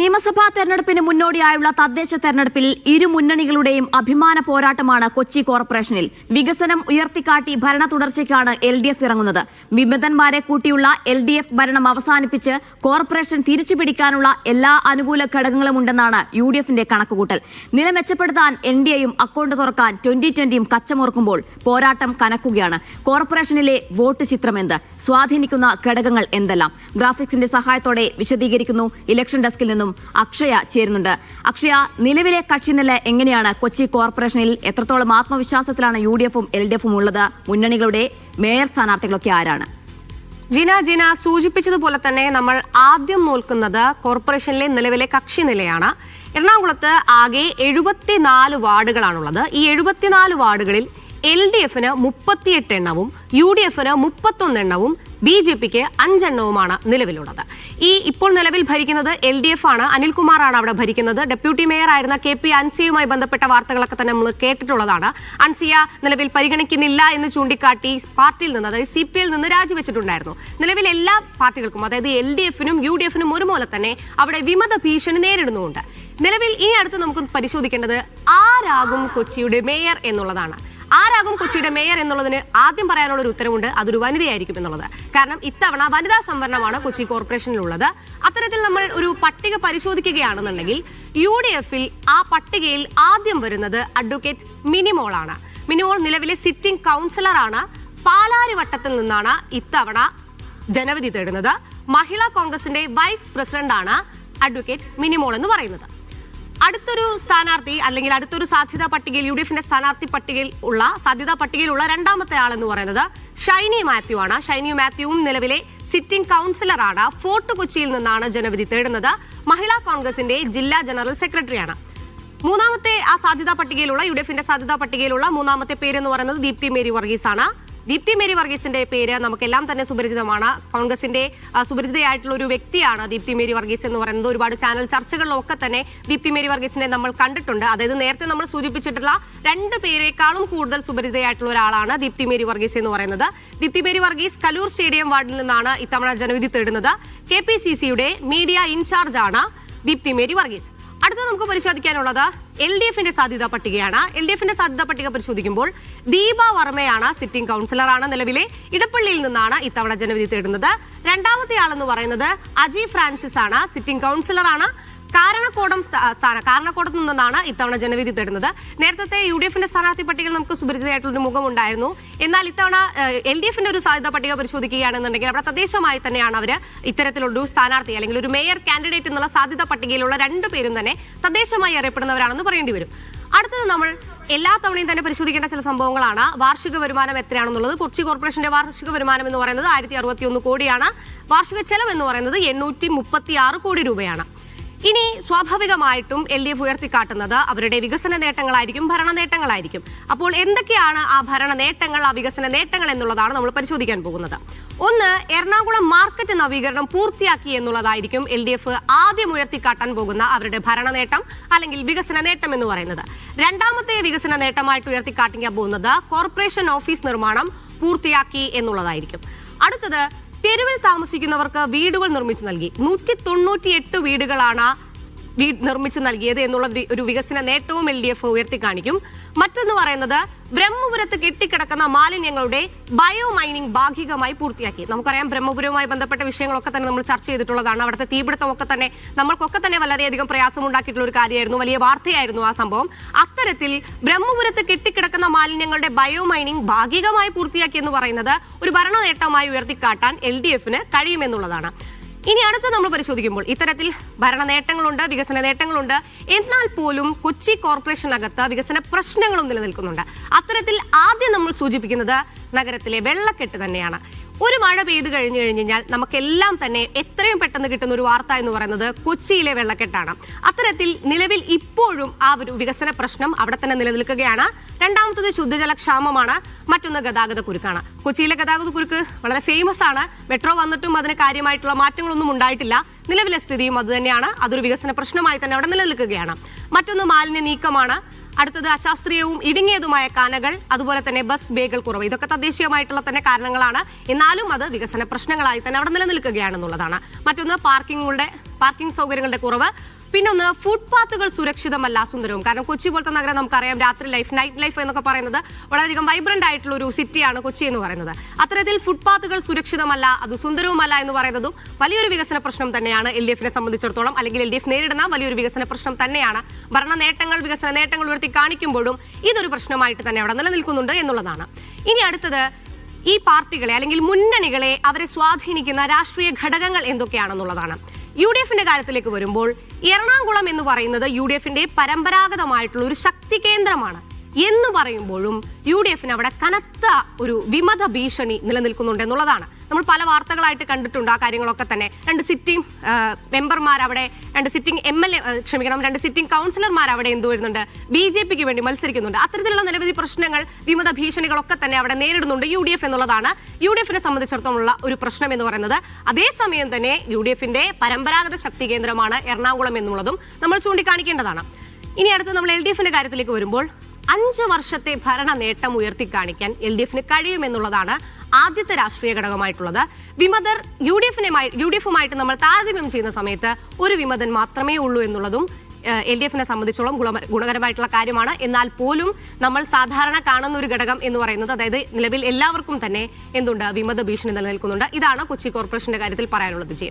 നിയമസഭാ തെരഞ്ഞെടുപ്പിന് മുന്നോടിയായുള്ള തദ്ദേശ തെരഞ്ഞെടുപ്പിൽ ഇരു മുന്നണികളുടെയും അഭിമാന പോരാട്ടമാണ് കൊച്ചി കോർപ്പറേഷനിൽ. വികസനം ഉയർത്തിക്കാട്ടി ഭരണ തുടർച്ചയ്ക്കാണ് എൽ ഡി എഫ് ഇറങ്ങുന്നത്. വിമതന്മാരെ കൂട്ടിയുള്ള എൽ ഡി എഫ് ഭരണം അവസാനിപ്പിച്ച് കോർപ്പറേഷൻ തിരിച്ചുപിടിക്കാനുള്ള എല്ലാ അനുകൂല ഘടകങ്ങളും ഉണ്ടെന്നാണ് യു ഡി എഫിന്റെ കണക്കുകൂട്ടൽ. നില മെച്ചപ്പെടുത്താൻ എൻ ഡി എയും അക്കൗണ്ട് തുറക്കാൻ ട്വന്റി ട്വന്റിയും കച്ചമുറക്കുമ്പോൾ പോരാട്ടം കനക്കുകയാണ്. കോർപ്പറേഷനിലെ വോട്ട് ചിത്രം ചിത്രമെന്ത് സ്വാധീനിക്കുന്ന ഘടകങ്ങൾ എന്തെല്ലാം? ഗ്രാഫിക്സിന്റെ സഹായത്തോടെ വിശദീകരിക്കുന്നു. ഇലക്ഷൻ ഡെസ്കിൽ നിന്നും അക്ഷയ ചേരുന്നുണ്ട്. അക്ഷയ നിലവിലെ കക്ഷി നില എങ്ങനെയാണ്? കൊച്ചി കോർപ്പറേഷനിൽ എത്രത്തോളം ആത്മവിശ്വാസത്തിലാണ് യു ഡി എഫും എൽ ഡി എഫും ഉള്ളത്? മുന്നണികളുടെ മേയർ സ്ഥാനാർത്ഥികളൊക്കെ ആരാണ്? ജിന ജിന സൂചിപ്പിച്ചതുപോലെ തന്നെ നമ്മൾ ആദ്യം നോക്കുന്നത് കോർപ്പറേഷനിലെ നിലവിലെ കക്ഷി നിലയാണ് എറണാകുളത്ത് ആകെ എഴുപത്തിനാല് വാർഡുകളാണുള്ളത്. ഈ എഴുപത്തിനാല് വാർഡുകളിൽ എൽ ഡി എഫിന് മുപ്പത്തിയെട്ട് എണ്ണവും യു ഡി എഫിന് മുപ്പത്തൊന്ന് എണ്ണവും ബി ജെ പിക്ക് അഞ്ചെണ്ണവുമാണ് നിലവിലുള്ളത്. ഈ ഇപ്പോൾ നിലവിൽ ഭരിക്കുന്നത് എൽ ഡി എഫ് ആണ് അനിൽകുമാറാണ് അവിടെ ഭരിക്കുന്നത്. ഡെപ്യൂട്ടി മേയർ ആയിരുന്ന കെ പി അൻസിയുമായി ബന്ധപ്പെട്ട വാർത്തകളൊക്കെ തന്നെ നമ്മൾ കേട്ടിട്ടുള്ളതാണ്. അൻസിയ നിലവിൽ പരിഗണിക്കുന്നില്ല എന്ന് ചൂണ്ടിക്കാട്ടി പാർട്ടിയിൽ നിന്ന് അതായത് സി പി ഐയിൽ നിന്ന് രാജിവെച്ചിട്ടുണ്ടായിരുന്നു. നിലവിൽ എല്ലാ പാർട്ടികൾക്കും അതായത് എൽ ഡി എഫിനും യു ഡി എഫിനും ഒരുപോലെ തന്നെ അവിടെ വിമത ഭീഷണി നേരിടുന്നുമുണ്ട്. നിലവിൽ ഇനി അടുത്ത് നമുക്ക് പരിശോധിക്കേണ്ടത് ആരാകും കൊച്ചിയുടെ മേയർ എന്നുള്ളതാണ്. ആരാകും കൊച്ചിയുടെ മേയർ എന്നുള്ളതിന് ആദ്യം പറയാനുള്ള ഒരു ഉത്തരവുണ്ട്. അതൊരു വനിതയായിരിക്കും എന്നുള്ളത്. കാരണം ഇത്തവണ വനിതാ സംവരണമാണ് കൊച്ചി കോർപ്പറേഷനിലുള്ളത്. അത്തരത്തിൽ നമ്മൾ ഒരു പട്ടിക പരിശോധിക്കുകയാണെന്നുണ്ടെങ്കിൽ യു ഡി എഫിൽ ആ പട്ടികയിൽ ആദ്യം വരുന്നത് അഡ്വക്കേറ്റ് മിനിമോളാണ്. മിനിമോൾ നിലവിലെ സിറ്റിംഗ് കൗൺസിലറാണ്. പാലാരിവട്ടത്തിൽ നിന്നാണ് ഇത്തവണ ജനവിധി തേടുന്നത്. മഹിളാ കോൺഗ്രസിന്റെ വൈസ് പ്രസിഡന്റാണ് അഡ്വക്കേറ്റ് മിനിമോൾ എന്ന് പറയുന്നത്. അടുത്തൊരു സ്ഥാനാർത്ഥി അല്ലെങ്കിൽ അടുത്തൊരു സാധ്യതാ പട്ടികയിൽ യു ഡി എഫിന്റെ സ്ഥാനാർത്ഥി പട്ടികയിൽ ഉള്ള സാധ്യതാ പട്ടികയിലുള്ള രണ്ടാമത്തെ ആൾ എന്ന് പറയുന്നത് ഷൈനി മാത്യു ആണ്. ഷൈനി മാത്യുവും നിലവിലെ സിറ്റിംഗ് കൗൺസിലറാണ്. ഫോർട്ട് കൊച്ചിയിൽ നിന്നാണ് ജനവിധി തേടുന്നത്. മഹിളാ കോൺഗ്രസിന്റെ ജില്ലാ ജനറൽ സെക്രട്ടറിയാണ്. മൂന്നാമത്തെ ആ സാധ്യതാ പട്ടികയിലുള്ള യു ഡി എഫിന്റെ സാധ്യതാ പട്ടികയിലുള്ള മൂന്നാമത്തെ പേര് എന്ന് പറയുന്നത് ദീപ്തി മേരി വർഗീസ് ആണ് ദീപ്തി മേരി വർഗീസിന്റെ പേര് നമുക്കെല്ലാം തന്നെ സുപരിചിതമാണ്. കോൺഗ്രസിന്റെ സുപരിചിതയായിട്ടുള്ള ഒരു വ്യക്തിയാണ് ദീപ്തി മേരി വർഗീസ് എന്ന് പറയുന്നത്. ഒരുപാട് ചാനൽ ചർച്ചകളിലൊക്കെ തന്നെ ദീപ്തി മേരി വർഗീസിനെ നമ്മൾ കണ്ടിട്ടുണ്ട്. അതായത് നേരത്തെ നമ്മൾ സൂചിപ്പിച്ചിട്ടുള്ള രണ്ട് പേരെക്കാളും കൂടുതൽ സുപരിചിതയായിട്ടുള്ള ഒരാളാണ് ദീപ്തി മേരി വർഗീസ് എന്ന് പറയുന്നത്. ദീപ്തി മേരി വർഗീസ് കലൂർ സ്റ്റേഡിയം വാർഡിൽ നിന്നാണ് ഇത്തവണ ജനവിധി തേടുന്നത്. കെ പി സി സിയുടെ മീഡിയ ആണ് ദീപ്തി മേരി വർഗീസ്. അടുത്ത നമുക്ക് പരിശോധിക്കാനുള്ളത് എൽ ഡി എഫിന്റെ സാധ്യതാ പട്ടികയാണ്. എൽ ഡി എഫിന്റെ സാധ്യതാ പട്ടിക പരിശോധിക്കുമ്പോൾ ദീപ വർമ്മയാണ് സിറ്റിംഗ് കൗൺസിലറാണ് നിലവിലെ. ഇടപ്പള്ളിയിൽ നിന്നാണ് ഇത്തവണ ജനവിധി തേടുന്നത്. രണ്ടാമത്തെ ആളെന്ന് പറയുന്നത് അജി ഫ്രാൻസിസ് ആണ് സിറ്റിംഗ് കൗൺസിലറാണ്. കാരണക്കോടം സ്ഥാ- സ്ഥാന കാരണക്കോടത്ത് നിന്നാണ് ഇത്തവണ ജനവിധി തേടുന്നത്. നേരത്തെ യു ഡി എഫിന്റെ സ്ഥാനാർത്ഥി പട്ടികയിൽ നമുക്ക് സുപരിചിതമായിട്ടുള്ള ഒരു മുഖമുണ്ടായിരുന്നു. എന്നാൽ ഇത്തവണ എൽ ഡി എഫിന്റെ ഒരു സാധ്യതാ പട്ടിക പരിശോധിക്കുകയാണെന്നുണ്ടെങ്കിൽ അവിടെ തദ്ദേശമായി തന്നെയാണ് അവർ ഇത്തരത്തിലുള്ള സ്ഥാനാർത്ഥി അല്ലെങ്കിൽ ഒരു മേയർ കാൻഡിഡേറ്റ് എന്നുള്ള സാധ്യതാ പട്ടികയിലുള്ള രണ്ടു പേരും തന്നെ തദ്ദേശമായി അറിയപ്പെടുന്നവരാണെന്ന് പറയേണ്ടി വരും. അടുത്തത് നമ്മൾ എല്ലാ തവണയും തന്നെ പരിശോധിക്കേണ്ട ചില സംഭവങ്ങളാണ്. വാർഷിക വരുമാനം എത്രയാണെന്നുള്ളത് കൊച്ചി കോർപ്പറേഷന്റെ വാർഷിക വരുമാനം എന്ന് പറയുന്നത് ആയിരത്തി അറുപത്തി ഒന്ന് കോടിയാണ്. വാർഷിക ചെലവ് എന്ന് പറയുന്നത് എണ്ണൂറ്റി മുപ്പത്തി ആറ് കോടി രൂപയാണ്. ഇനി സ്വാഭാവികമായിട്ടും എൽ ഡി എഫ് ഉയർത്തിക്കാട്ടുന്നത് അവരുടെ വികസന നേട്ടങ്ങളായിരിക്കും ഭരണ നേട്ടങ്ങളായിരിക്കും. അപ്പോൾ എന്തൊക്കെയാണ് ആ ഭരണ നേട്ടങ്ങൾ ആ വികസന നേട്ടങ്ങൾ എന്നുള്ളതാണ് നമ്മൾ പരിശോധിക്കാൻ പോകുന്നത്. ഒന്ന് എറണാകുളം മാർക്കറ്റ് നവീകരണം പൂർത്തിയാക്കി എന്നുള്ളതായിരിക്കും എൽ ഡി എഫ് ആദ്യം ഉയർത്തിക്കാട്ടാൻ പോകുന്ന അവരുടെ ഭരണ നേട്ടം അല്ലെങ്കിൽ വികസന നേട്ടം എന്ന് പറയുന്നത്. രണ്ടാമത്തെ വികസന നേട്ടമായിട്ട് ഉയർത്തിക്കാട്ടിക്കാൻ പോകുന്നത് കോർപ്പറേഷൻ ഓഫീസ് നിർമ്മാണം പൂർത്തിയാക്കി എന്നുള്ളതായിരിക്കും. അടുത്തത് തെരുവിൽ താമസിക്കുന്നവർക്ക് വീടുകൾ നിർമ്മിച്ചു നൽകി. നൂറ്റി തൊണ്ണൂറ്റി എട്ട് വീടുകളാണ് നിർമ്മിച്ചു നൽകിയത് എന്നുള്ള ഒരു വികസന നേട്ടവും എൽ ഡി എഫ് ഉയർത്തി കാണിക്കും മറ്റൊന്ന് പറയുന്നത് ബ്രഹ്മപുരത്ത് കെട്ടിക്കിടക്കുന്ന മാലിന്യങ്ങളുടെ ബയോ മൈനിങ് ഭാഗികമായി പൂർത്തിയാക്കി. നമുക്കറിയാം ബ്രഹ്മപുരവുമായി ബന്ധപ്പെട്ട വിഷയങ്ങളൊക്കെ തന്നെ നമ്മൾ ചർച്ച ചെയ്തിട്ടുള്ളതാണ്. അവിടുത്തെ തീപിടുത്തമൊക്കെ തന്നെ നമ്മൾക്കൊക്കെ തന്നെ വളരെയധികം പ്രയാസം ഉണ്ടാക്കിയിട്ടുള്ള ഒരു കാര്യമായിരുന്നു. വലിയ വാർത്തയായിരുന്നു ആ സംഭവം. അത്തരത്തിൽ ബ്രഹ്മപുരത്ത് കെട്ടിക്കിടക്കുന്ന മാലിന്യങ്ങളുടെ ബയോ മൈനിങ് ഭാഗികമായി പൂർത്തിയാക്കി എന്ന് പറയുന്നത് ഒരു ഭരണ നേട്ടമായി ഉയർത്തിക്കാട്ടാൻ എൽ ഡി എഫിന് കഴിയുമെന്നുള്ളതാണ്. ഇനി അടുത്ത നമ്മൾ പരിശോധിക്കുമ്പോൾ ഇത്തരത്തിൽ ഭരണ നേട്ടങ്ങളുണ്ട് വികസന നേട്ടങ്ങളുണ്ട്. എന്നാൽ പോലും കൊച്ചി കോർപ്പറേഷനകത്ത് വികസന പ്രശ്നങ്ങളും നിലനിൽക്കുന്നുണ്ട്. അത്തരത്തിൽ ആദ്യം നമ്മൾ സൂചിപ്പിക്കുന്നത് നഗരത്തിലെ വെള്ളക്കെട്ട് തന്നെയാണ്. ഒരു മഴ പെയ്തു കഴിഞ്ഞു കഴിഞ്ഞു കഴിഞ്ഞാൽ നമുക്കെല്ലാം തന്നെ എത്രയും പെട്ടെന്ന് കിട്ടുന്ന ഒരു വാർത്ത എന്ന് പറയുന്നത് കൊച്ചിയിലെ വെള്ളക്കെട്ടാണ്. അത്തരത്തിൽ നിലവിൽ ഇപ്പോഴും ആ ഒരു വികസന പ്രശ്നം അവിടെ തന്നെ നിലനിൽക്കുകയാണ്. രണ്ടാമത്തത് ശുദ്ധജല ക്ഷാമമാണ് മറ്റൊന്ന് ഗതാഗത കുരുക്കാണ്. കൊച്ചിയിലെ ഗതാഗത കുരുക്ക് വളരെ ഫേമസ് ആണ്. മെട്രോ വന്നിട്ടും അതിന് കാര്യമായിട്ടുള്ള മാറ്റങ്ങളൊന്നും ഉണ്ടായിട്ടില്ല. നിലവിലെ സ്ഥിതിയും അതുതന്നെയാണ് അതൊരു വികസന പ്രശ്നമായി തന്നെ അവിടെ നിലനിൽക്കുകയാണ്. മറ്റൊന്ന് മാലിന്യ നീക്കമാണ്. അടുത്തത് അശാസ്ത്രീയവും ഇടുങ്ങിയതുമായ കാനകൾ അതുപോലെ തന്നെ ബസ് ബേകൾ കുറവ്. ഇതൊക്കെ തദ്ദേശീയമായിട്ടുള്ള തന്നെ കാരണങ്ങളാണ്. എന്നാലും അത് വികസന പ്രശ്നങ്ങളായി തന്നെ അവിടെ നിലനിൽക്കുകയാണെന്നുള്ളതാണ്. മറ്റൊന്ന് പാർക്കിങ്ങുകളുടെ പാർക്കിംഗ് സൗകര്യങ്ങളുടെ കുറവ്. പിന്നൊന്ന് ഫുട്പാത്തുകൾ സുരക്ഷിതമല്ല സുന്ദരവും. കാരണം കൊച്ചി പോലത്തെ നഗരം നമുക്കറിയാം രാത്രി ലൈഫ് നൈറ്റ് ലൈഫ് എന്നൊക്കെ പറയുന്നത് വളരെയധികം വൈബ്രന്റ് ആയിട്ടുള്ള ഒരു സിറ്റിയാണ് കൊച്ചി എന്ന് പറയുന്നത്. അത്തരത്തിൽ ഫുട്പാത്തുകൾ സുരക്ഷിതമല്ല അത് സുന്ദരവുമല്ല എന്ന് പറയുന്നതും വലിയൊരു വികസന പ്രശ്നം തന്നെയാണ് എൽ ഡി എഫിനെ സംബന്ധിച്ചിടത്തോളം അല്ലെങ്കിൽ എൽ ഡി എഫ് നേരിടുന്ന വലിയൊരു വികസന പ്രശ്നം തന്നെയാണ്. ഭരണ നേട്ടങ്ങൾ വികസന നേട്ടങ്ങൾ ഉയർത്തി കാണിക്കുമ്പോഴും ഇതൊരു പ്രശ്നമായിട്ട് തന്നെ അവിടെ നിലനിൽക്കുന്നുണ്ട് എന്നുള്ളതാണ്. ഇനി അടുത്തത് ഈ പാർട്ടികളെ അല്ലെങ്കിൽ മുന്നണികളെ അവരെ സ്വാധീനിക്കുന്ന രാഷ്ട്രീയ ഘടകങ്ങൾ എന്തൊക്കെയാണെന്നുള്ളതാണ്. യു ഡി എഫിന്റെ കാര്യത്തിലേക്ക് വരുമ്പോൾ എറണാകുളം എന്ന് പറയുന്നത് യു ഡി എഫിന്റെ പരമ്പരാഗതമായിട്ടുള്ള ഒരു ശക്തി കേന്ദ്രമാണ്. എന്ന് പറയുമ്പോഴും യു ഡി എഫിന് അവിടെ കനത്ത ഒരു വിമത ഭീഷണി നിലനിൽക്കുന്നുണ്ട് എന്നുള്ളതാണ്. നമ്മൾ പല വാർത്തകളായിട്ട് കണ്ടിട്ടുണ്ട് ആ കാര്യങ്ങളൊക്കെ തന്നെ. രണ്ട് സിറ്റിംഗ് മെമ്പർമാർ അവിടെ രണ്ട് സിറ്റിംഗ് എം എൽ എ ക്ഷമിക്കണം രണ്ട് സിറ്റിംഗ് കൗൺസിലർമാർ അവിടെ എന്ത് വരുന്നുണ്ട്? ബി ജെ പിക്ക് വേണ്ടി മത്സരിക്കുന്നുണ്ട്. അത്തരത്തിലുള്ള നിരവധി പ്രശ്നങ്ങൾ വിമത ഭീഷണികളൊക്കെ തന്നെ അവിടെ നേരിടുന്നുണ്ട് യു ഡി എഫ് എന്നുള്ളതാണ്. യു ഡി എഫിനെ സംബന്ധിച്ചിടത്തോളമുള്ള ഒരു പ്രശ്നം എന്ന് പറയുന്നത്. അതേസമയം തന്നെ യു ഡി എഫിന്റെ പരമ്പരാഗത ശക്തി കേന്ദ്രമാണ് എറണാകുളം എന്നുള്ളതും നമ്മൾ ചൂണ്ടിക്കാണിക്കേണ്ടതാണ്. ഇനി അടുത്ത് നമ്മൾ എൽ ഡി എഫിന്റെ കാര്യത്തിലേക്ക് വരുമ്പോൾ അഞ്ച് വർഷത്തെ ഭരണ നേട്ടം ഉയർത്തിക്കാണിക്കാൻ എൽ ഡി എഫിന് കഴിയുമെന്നുള്ളതാണ് ആദ്യത്തെ രാഷ്ട്രീയ ഘടകമായിട്ടുള്ളത്. വിമതർ യു ഡി എഫിനെ യു ഡി എഫുമായിട്ട് നമ്മൾ താരതമ്യം ചെയ്യുന്ന സമയത്ത് ഒരു വിമതൻ മാത്രമേ ഉള്ളൂ എന്നുള്ളതും എൽ ഡി എഫിനെ സംബന്ധിച്ചോളം ഗുണ- ഗുണകരമായിട്ടുള്ള കാര്യമാണ്. എന്നാൽ പോലും നമ്മൾ സാധാരണ കാണുന്ന ഒരു ഘടകം എന്ന് പറയുന്നത് അതായത് നിലവിൽ എല്ലാവർക്കും തന്നെ എന്തുണ്ട്? വിമത ഭീഷണി നിലനിൽക്കുന്നുണ്ട്. ഇതാണ് കൊച്ചി കോർപ്പറേഷന്റെ കാര്യത്തിൽ പറയാനുള്ളത് ജി.